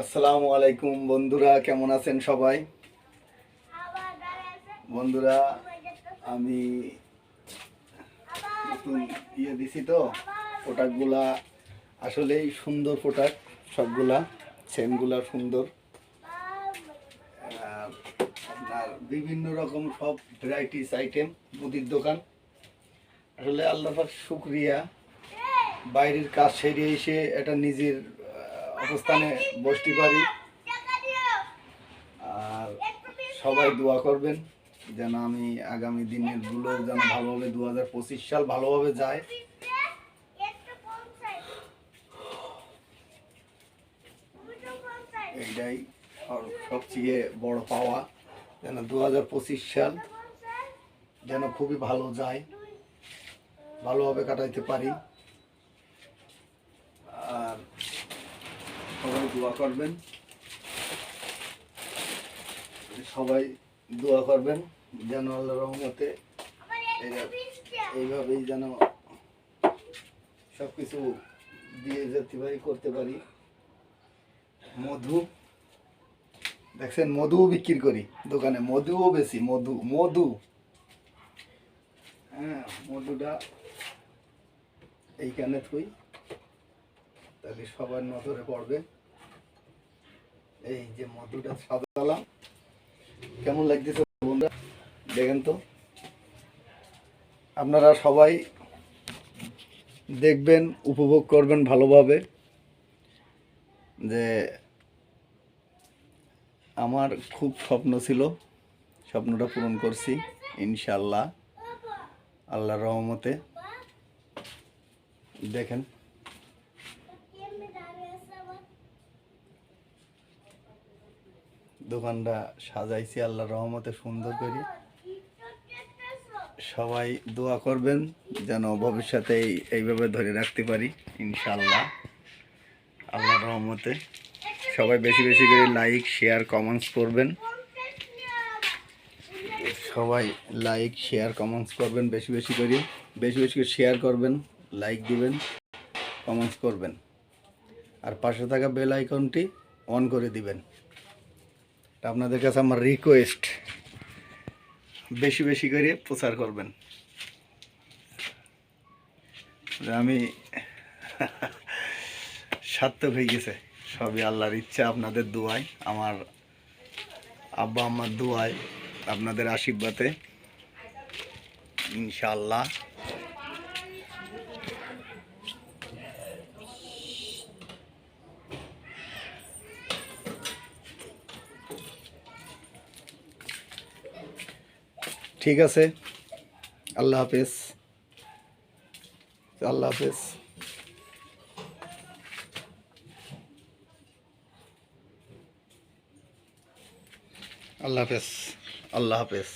আসসালামু আলাইকুম বন্ধুরা, কেমন আছেন সবাই? বন্ধুরা, আমি নতুন ইয়ে দিছি তো প্রোডাক্টগুলা। আসলেই সুন্দর প্রোডাক্ট সবগুলা চেনগুলা সুন্দর। আপনার বিভিন্ন রকম সব ভ্যারাইটিস আইটেম মুদির দোকান। আসলে আল্লাহ শুক্রিয়া। বাইরের কাজ সেরে এসে এটা নিজের অবস্থানে বসতে পারি। আর সবাই দোয়া করবেন যেন আমি আগামী দিনেরগুলো যেন ভালোভাবে দু হাজার পঁচিশ সাল ভালোভাবে যায়। এইটাই সবচেয়ে বড় পাওয়া। যেন দু হাজার পঁচিশ সাল যেন খুবই ভালো যায়। ভালোভাবে কাটাইতে পারি। সবাই দোয়া করবেন। সবাই দোয়া করবেন যেন আল্লাহ রহমতে এইভাবেই যেন সব কিছু দিয়ে যেতে পারি করতে পারি। মধু, দেখছেন মধুও বিক্রি করি দোকানে, মধুও বেশি, মধু মধু। হ্যাঁ মধুটা এইখানে থুই। তাহলে সবার নজরে পড়বে। এই যে মধুটা সাজালাম কেমন লাগতেছে বন্ধুরা? দেখেন তো। আপনারা সবাই দেখবেন, উপভোগ করবেন ভালোভাবে। যে আমার খুব স্বপ্ন ছিল, স্বপ্নটা পূরণ করছি ইনশাল্লাহ আল্লাহর রহমতে। দেখেন। দোকানটা সাজাইছি আল্লাহর রহমতে সুন্দর করে। সবাই দোয়া করবেন যেন ভবিষ্যতে এই- এইভাবে ধরে রাখতে পারি ইনশাল্লাহ আল্লাহর রহমতে। সবাই বেশি বেশি করে লাইক শেয়ার কমেন্টস করবেন। সবাই লাইক শেয়ার কমেন্টস করবেন বেশি বেশি করে। বেশি বেশি করে শেয়ার করবেন লাইক দিবেন কমেন্টস করবেন। আর পাশে থাকা বেল আইকনটি অন করে দিবেন। আপনাদের কাছে আমার রিকোয়েস্ট বেশি বেশি করে প্রচার করবেন। আমি সার্থক হয়ে গেছে। সবই আল্লাহর ইচ্ছা, আপনাদের দোয়ায়, আমার আব্বা আমার দোয়ায়, আপনাদের আশীর্বাদে ইনশাল্লাহ ঠিক আছে আল্লাহ হাফেজ আল্লাহ হাফেজ আল্লাহ হাফেজ আল্লাহ হাফেজ